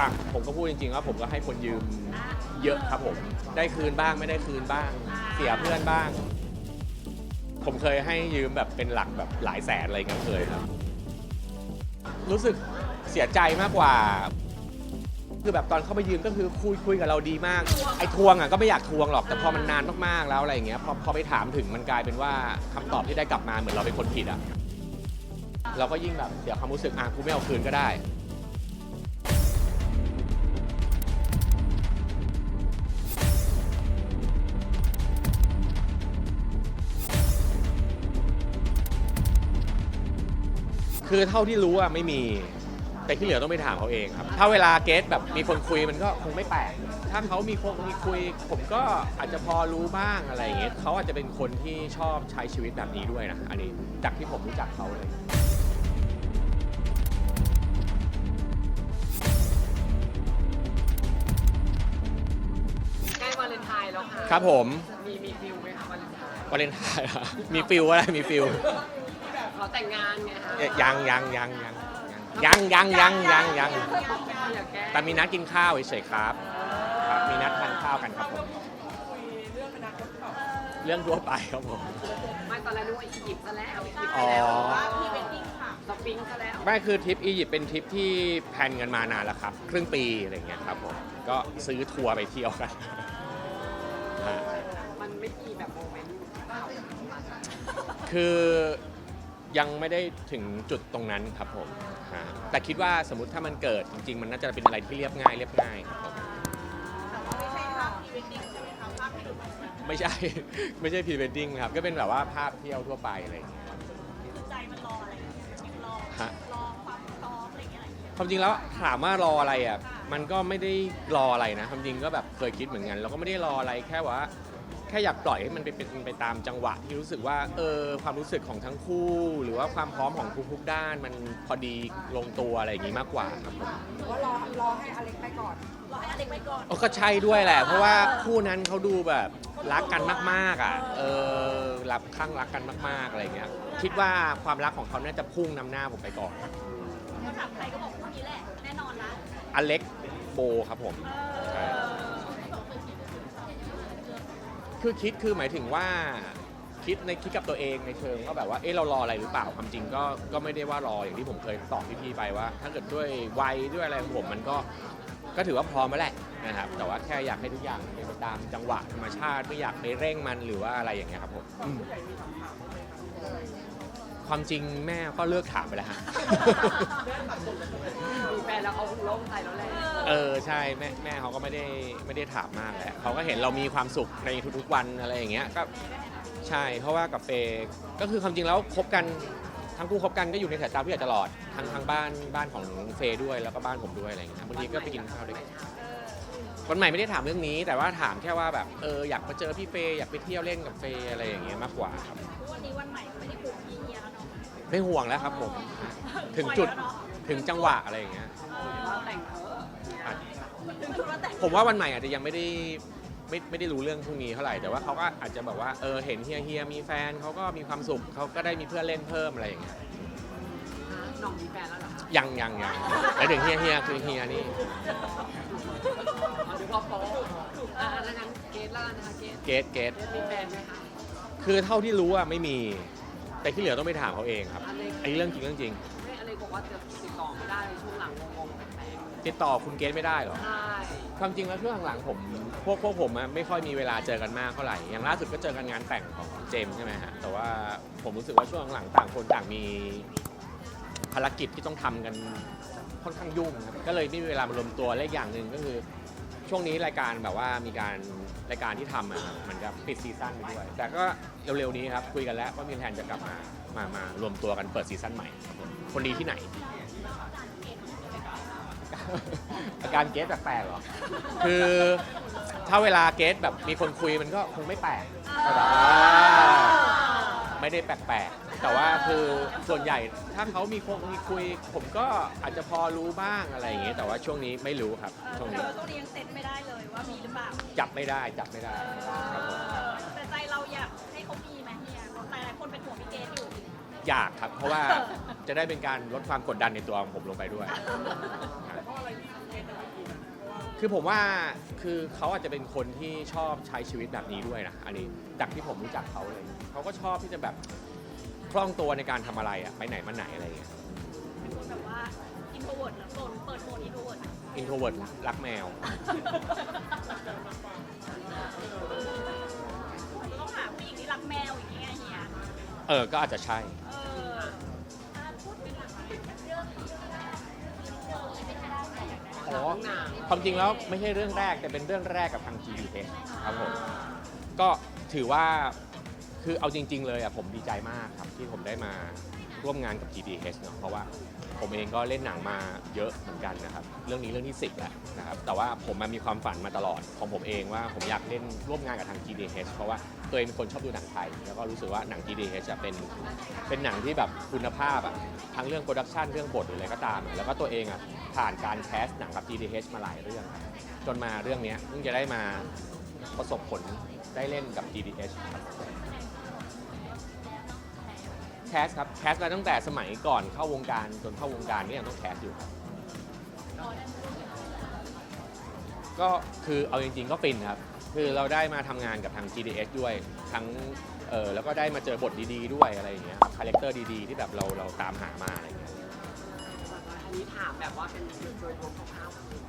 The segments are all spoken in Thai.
อะผมก็พูดจริงๆว่าผมก็ให้คนยืมเยอะครับผม ได้คืนบ้างไม่ได้คืนบ้าง เสียเพื่อนบ้าง ผมเคยให้ยืมแบบเป็นหลักแบบหลายแสนอะไรเงี้ยเคยครับ รู้สึกเสียใจมากกว่า คือแบบตอนเข้าไปยืมก็คือคุยคุยกับเราดีมาก ไอ้ทวงอะก็ไม่อยากทวงหรอกแต่พอมันนานมากๆแล้วอะไรอย่างเงี้ยพอพอไปถามถึงมันกลายเป็นว่าคำตอบที่ได้กลับมาเหมือนเราเป็นคนผิดอะเราก็ยิ่งแบบเสียความรู้สึกอะกูไม่เอาคืนก็ได้ คือเท่าที่รู้อะไม่มี แต่ที่เหลือต้องไปถามเขาเองครับ ถ้าเวลาเกสแบบมีคนคุยมันก็คงไม่แปลก ถ้าเขามีคนมีคุย ผมก็อาจจะพอรู้บ้างอะไรอย่างเงี้ยเขาอาจจะเป็นคนที่ชอบใช้ชีวิตแบบนี้ด้วยนะ อันนี้จากที่ผมรู้จักเขาเลย ใกล้วาเลนไทน์แล้วค่ะครับผม มีมีฟิลไหมคะวาเลนไทน์วาเลนไทน์อะมีฟิลอะไรมีฟิล แบบเขาแต่งงานไงคะยังยังยังยังยังยังยังยังยังอยากแก้แต่มีนัดกินข้าวเฉยๆครับครับ มีนัดทานข้าวกันครับผมเรื่องทั่วไปครับผม ไม่ตอนแรกนึกว่าอียิปต์ซะแล้วอียิปต์อ๋ซะอแล้วว่าพรีเวดดิ้งค่ะสปริงซะแล้วไม่คือทริปอียิปต์เป็นทริปที่แพลนกันมานานแล้วครับ ครึ่งปีอะไรเงี้ยครับผมก็ซื้อทัวร์ไปเที่ยวกันฮะมันไม่มีแบบโมเมนต์เก่า คือ ยังไม่ได้ถึงจุดตรงนั้นครับผมฮะแต่คิดว่าสมมติถ้ามันเกิดจริง ๆ มันน่าจะเป็นอะไรที่เรียบง่ายเรียบง่ายครับผมไม่ใช่ ไม่ใช่พรีเวดดิ้งครับ ก็เป็นแบบว่าภาพเที่ยวทั่วไปอะไรอย่างเงี้ยใจมันรออะไรอย่างเงี้ยยังรอฮะ รอความพร้อมอะไรอย่างเงี้ยความจริงแล้วถามว่ารออะไรอะ มันก็ไม่ได้รออะไรนะ ความจริงก็แบบเคยคิดเหมือนกัน เราก็ไม่ได้รออะไรแค่ว่าแค่อยากปล่อยให้มันไปเป็นไปตามจังหวะที่รู้สึกว่าเออความรู้สึกของทั้งคู่ หรือว่าความพร้อมของทุกๆด้าน มันพอดีลงตัวอะไรอย่างงี้มากกว่าครับผมหรือว่ารอรอให้อเล็กไปก่อนรอให้อเด็กไปก่อนเออก็ใช่ด้วยแหละ เพราะว่าคู่นั้นเขาดูแบบรักกันมากๆอะเออรับข้างรักกันมากๆอะไรเงี้ยคิดว่าความรักของเขาน่าจะพุ่งนำหน้าผมไปก่อนถ้าถามใครก็บอกคู่นี้แหละ แน่นอนนะอเล็กโบครับผมใช่ คือคิดคือหมายถึงว่าคิดในคิดกับตัวเองในเชิงว่าแบบว่าเออเรารออะไรหรือเปล่าความจริงก็ก็ไม่ได้ว่ารออย่างที่ผมเคยตอบพี่ๆไปว่า ถ้าเกิดด้วยวัยด้วยอะไรของผมมันก็ก็ถือว่าพร้อมแล้วแหละนะครับแต่ว่าแค่อยากให้ทุกอย่างเป็นไปตามจังหวะธรรมชาติไม่อยากไปเร่งมันหรือว่าอะไรอย่างเงี้ยครับผมอืม ความจริงแม่ก็เลิกถามไปแล้วฮะ มีแฟนแล้วเขาคงโล่งใจแล้วแหละเออใช่แม่แม่เขาก็ไม่ได้ไม่ได้ถามมากแหละเขาก็เห็นเรามีความสุขในทุกๆวันอะไรอย่างเงี้ยก็ใช่เพราะว่ากับเฟย์ก็คือความจริงแล้วคบกันทั้งคู่คบกันก็อยู่ในสายตาผู้ใหญ่ตลอดทั้งทั้งบ้านบ้านของเฟย์ด้วยแล้วก็บ้านผมด้วยอะไรอย่างเงี้ยบางทีก็ไปกินข้าวด้วยกันวันใหม่ไม่ได้ถามเรื่องนี้ แต่ว่าถามแค่ว่าแบบเอออยากมาเจอพี่เฟย์อยากไปเที่ยวเล่นกับเฟย์อะไรอย่างเงี้ยมากกว่าครับ วันนี้วันใหม่ไม่ได้ ไม่ห่วงแล้วครับผมถึงจุดถึงจังหวะอะไรอย่างเงี้ยว่าแต่งเถอะอาจถึงจุดว่าแต่งผมว่าวันใหม่อาจจะยังไม่ได้ไม่ไม่ได้รู้เรื่องพวกนี้เท่าไหร่แต่ว่าเขาก็อาจจะแบบว่าเออเห็นเฮียเฮียมีแฟนเขาก็มีความสุขเขาก็ได้มีเพื่อนเล่นเพิ่มอะไรอย่างเงี้ยน้องมีแฟนแล้วเหรอคะยังยังยังแล้วถึงเฮียเฮียคือเฮียนี่ เอาดูว่าโป๊ะอะแล้วงั้นเกสแล้วกันนะคะเกสเกตเกตเกสมีแฟนไหมคะ คือเท่าที่รู้อะไม่มี แต่ที่เหลือต้องไปถามเขาเองครับอเล็กอันนี้เรื่องจริงเรื่องจริง ไม่อเล็กบอกว่าจะติดต่อไม่ได้ช่วงหลังงงๆแปลกติดต่อคุณเกตไม่ได้เหรอ ๆใช่ความจริงแล้วช่วงหลังๆผมพวกพวกผมอะไม่ค่อยมีเวลาเจอกันมากเท่าไหร่อย่างล่าสุดก็เจอกันงานแต่งของเจมส์ใช่ไหมฮะแต่ว่าผมรู้สึกว่าช่วงหลังๆต่างคนต่างมีภารกิจที่ต้องทำกันค่อนข้างยุ่งครับก็เลยไม่มีเวลามารวมตัวและอีกอย่างหนึ่งก็คือ ช่วงนี้รายการแบบว่ามีการรายการที่ทำอะครับเหมือนกับปิดซีซั่นไปด้วย แต่ก็เร็วๆนี้ครับคุยกันแล้วว่ามีแผนจะกลับมา มามารวมตัวกันเปิดซีซั่นใหม่ครับผมคนดีที่ไหน อาการเกสแปลกๆเหรอ คือถ้าเวลาเกสแบบมีคนคุยมันก็คงไม่แปลกแต่ว่าไม่ได้แปลกๆ แต่ว่าคือส่วนใหญ่ถ้าเขามีคนมีคุย ผมก็อาจจะพอรู้บ้างอะไรอย่างเงี้ยแต่ว่าช่วงนี้ไม่รู้ครับช่วงแต่นี้ว่าช่วงนี้ยังเซ็ตไม่ได้เลยว่ามีหรือเปล่าจับไม่ได้จับไม่ได้ครับผมแต่ใจเราอยากให้เขามีไหมเนี่ยหลายๆคนเป็นห่วงพี่เกดอยู่ อยากครับ เพราะว่าจะได้เป็นการลดความกดดันในตัวของผมลงไปด้วย คือผมว่าคือเขาอาจจะเป็นคนที่ชอบใช้ชีวิตแบบนี้ด้วยนะอันนี้จากที่ผมรู้จักเขาเลยเขาก็ชอบที่จะแบบ คล่องตัวในการทำอะไรอะไปไหนมาไหนอะไรอย่างเงี้ยเป็นคนแบบว่าอินโทรเวิร์ดนะโหลดเปิดโหมดอินโทรเวิร์ดอินโทรเวิร์ดรักแมว ต้องหาผู้หญิงที่รักแมวอย่างเงี้ยเฮียเออ ก็อาจจะใช่ เอออะพูดเป็นหลักเรื่องเรื่องแรกเรื่องเดิมไม่ได้แต่อย่างนั้นอ๋อหนังความจริงแล้วไม่ใช่เรื่องแรกแต่เป็นเรื่องแรกกับทาง GDH ครับผม ก็ถือว่า คือเอาจริง ๆ เลยอะผมดีใจมากครับที่ผมได้มาร่วมงานกับ GDH เนาะเพราะว่าผมเองก็เล่นหนังมาเยอะเหมือนกันนะครับเรื่องนี้เรื่องที่ 10แล้วนะครับแต่ว่าผมมามีความฝันมาตลอดของผมเองว่าผมอยากเล่นร่วมงานกับทาง GDH เพราะว่าตัวเองเป็นคนชอบดูหนังไทย แล้วก็รู้สึกว่าหนัง GDH จะเป็นเป็นหนังที่แบบคุณภาพอะทั้งเรื่องโปรดักชันเรื่องบทหรืออะไรก็ตามแล้วก็ตัวเองอะผ่านการแคสหนังกับ GDH มาหลายเรื่อง จนมาเรื่องนี้เพิ่งจะได้มาประสบผลได้เล่นกับ GDH ครับ สครับแคสมาตั้งแต่สมัยก่อนเข้าวงการจนเข้าวงการก็ยังต้องแคสอยู่ครับก็คือเอาจริงๆก็ฟินครับ คือเราได้มาทำงานกับทาง GDS ด้วยทั้งเออแล้วก็ได้มาเจอบทดีๆด้วยอะไรอย่างเงี้ยคาแรคเตอร์ดีๆ ที่แบบเราเราตามหามาอะไรอย่างเงี้ยอันนี้ถามแบบว่าเป็นโดยรวมคร่าวๆคือ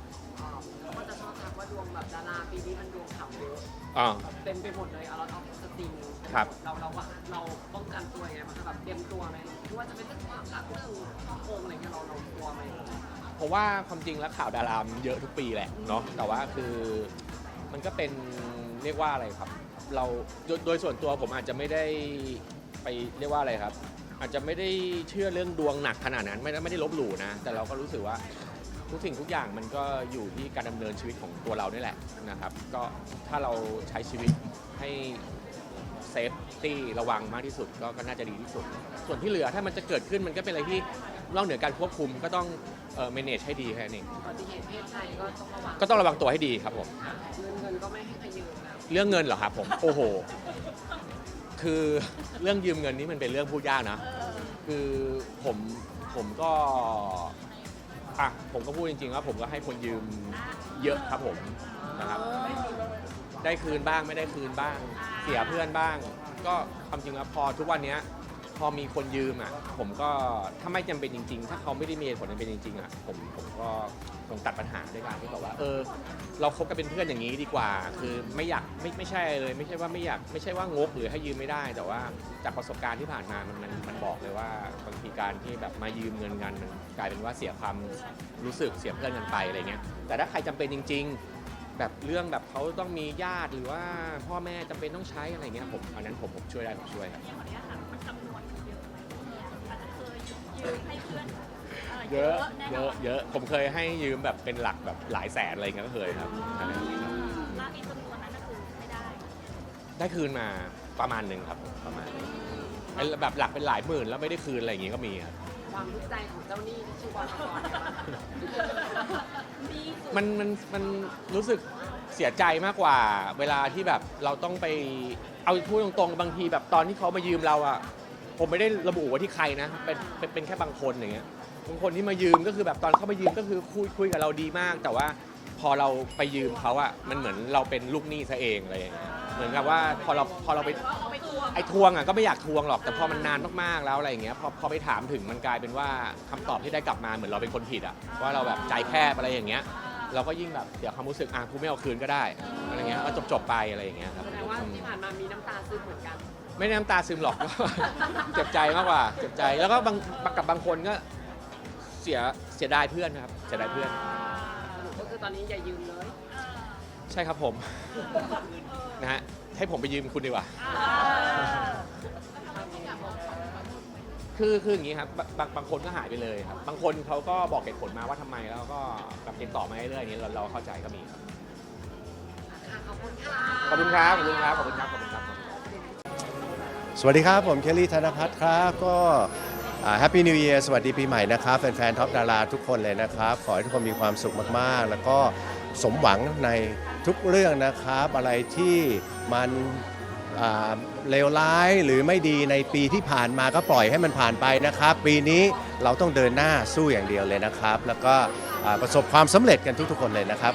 เขาก็จะชอบทักว่าดวงแบบดาราปีนี้มันดวงขำเยอะ อ๋อเต็มไปหมดเลยเอาเราต้องสตรีมครับ เราเราว่าเราป้องกันตัวยังไงบ้างคะแบบเตรียมตัวไหมหรือว่าจะเป็นเรื่องความรักเรื่องโกงอะไรเงี้ยเราเรากลัวไหมเพราะว่าความจริงแล้วข่าวดารามนเยอะทุกปีแหละเนาะแต่ว่าคือมันก็เป็นเรียกว่าอะไรครับ เราโดยโดยส่วนตัวผมอาจจะไม่ได้ไปเรียกว่าอะไรครับ อาจจะไม่ได้เชื่อเรื่องดวงหนักขนาดนั้นไม่ได้ไม่ได้ลบหลู่นะ แต่เราก็รู้สึกว่า ทุกสิ่งทุกอย่างมันก็อยู่ที่การดำเนินชีวิตของตัวเรานี่แหละนะครับ ก็ถ้าเราใช้ชีวิตให้เซฟตี้ระวังมากที่สุดก็ก็น่าจะดีที่สุด ส่วนที่เหลือถ้ามันจะเกิดขึ้นมันก็เป็นอะไรที่นอกเหนือการควบคุมก็ต้องเอ่อ manage ให้ดีแค่นั้นเองอุบัติเหตุเพศภัยก็ต้องระวังก็ต้องระวังตัวให้ดีครับผมเงินเงินก็ไม่ให้ใครยืมนะเรื่องเงินเหรอครับผม โอ้โห คือเรื่องยืมเงินนี่มันเป็นเรื่องพูดยากนะเออคือผมผมก็ อะผมก็พูดจริงๆว่าผมก็ให้คนยืมเยอะครับผมนะครับ ได้คืนบ้างไม่ได้คืนบ้าง เสียเพื่อนบ้าง ก็ความจริงแล้วพอทุกวันเนี้ย พอมีคนยืมอะ ผมก็ถ้าไม่จำเป็นจริง ๆ ถ้าเขาไม่ได้มีเหตุผลจำเป็นจริงๆอะผมผมก็คงตัดปัญหาด้วยการที่บอกว่า เออ เราคบกันเป็นเพื่อนอย่างนี้ดีกว่า คือไม่อยากไม่ไม่ใช่เลย ไม่ใช่ว่าไม่อยากไม่ใช่ว่างกหรือให้ยืมไม่ได้ แต่ว่าจากประสบการณ์ที่ผ่านมามันมันมันบอกเลยว่าบางทีการที่แบบมายืมเงินกันมันกลายเป็นว่าเสียความรู้สึกเสียเพื่อนกันไปอะไรเงี้ย แต่ถ้าใครจำเป็นจริง ๆ แบบเรื่องแบบเขาต้องมีญาติหรือว่าพ่อแม่จำเป็นต้องใช้อะไรเงี้ยผมอันนั้นผมผมช่วยได้ผมช่วยครับ ขออนุญาต เยอะแน่เยนออะนเยอะผมเคยให้ยืมแบบเป็นหลักแบบหลายแสนอะไรเงี้ยก็เคยครับอันนั้นครับลากอีจำนวนนั้นก็คือไม่ได้ ได้คืนมาประมาณหนึ่งครับประมาณหนึ่งไอ้แบบหลักเป็นหลายหมื่นแล้วไม่ได้คืนอะไรอย่างงี้ก็มีครับ ความทุกข์ใจของเจ้าหนี้ที่ชื่อว่าละครเนี่ยมันดีสุดมันมันมันรู้สึกเสียใจมากกว่า เวลาที่แบบเราต้องไปเอาพูดตรงๆ บางทีแบบตอนที่เขามายืมเราอะผมไม่ได้ระบุว่าที่ใครนะเป็นเป็นเป็นแค่บางคนอย่างเงี้ย บางคนที่มายืมก็คือแบบตอนเขามายืมก็คือคุยคุยกับเราดีมาก แต่ว่าพอเราไปยืมเขาอะมันเหมือนเราเป็นลูกหนี้ซะเองอะไรอย่างเงี้ยเหมือนกับว่าพอเราพอเราไปเราไปทวงไอ้ทวงอะก็ไม่อยากทวงหรอกแต่พอมันนานมากๆแล้วอะไรอย่างเงี้ยพอพอไปถามถึงมันกลายเป็นว่าคำตอบที่ได้กลับมาเหมือนเราเป็นคนผิดอะว่าเราแบบใจแคบอะไรอย่างเงี้ย เราก็ยิ่งแบบเสียความรู้สึกอะกูไม่เอาคืนก็ได้อะไรเงี้ยก็จบจบๆไปอะไรอย่างเงี้ยครับ แสดงว่าอืมที่ผ่านมามีน้ำตาซึมเหมือนกัน ไม่ได้น้ำตาซึมหรอก เจ็บใจมากกว่า เจ็บใจ แล้วก็บางกับบางคนก็เสียเสียดายเพื่อนครับเสียดายเพื่อน สรุปก็คือตอนนี้อย่ายืมเลย ใช่ครับผม นะฮะให้ผมไปยืมคุณดีกว่า คือคืออย่างนี้ครับบางบางบางคนก็หายไปเลยครับ บางคนเขาก็บอกเหตุผลมาว่าทำไมแล้วก็แบบติดต่อมาเรื่อยๆอย่างนี้เราเราเข้าใจก็มีครับค่ะขอบคุณค่ะขอบคุณครับขอบคุณครับขอบคุณครับขอบคุณครับ สวัสดีครับ ผมเคลลี่ธนพัฒน์ครับ ก็ แฮปปี้นิว e ย r สวัสดีปีใหม่นะครับแฟนๆท็อปดาราทุกคนเลยนะครับ ขอให้ทุกคนมีความสุขมากๆ แล้วก็สมหวังในทุกเรื่องนะครับ อะไรที่มันเลวร้ายหรือไม่ดีในปีที่ผ่านมาก็ปล่อยให้มันผ่านไปนะครับ ปีนี้เราต้องเดินหน้าสู้อย่างเดียวเลยนะครับ แล้วก็ประสบความสำเร็จกันทุกๆคนเลยนะครับ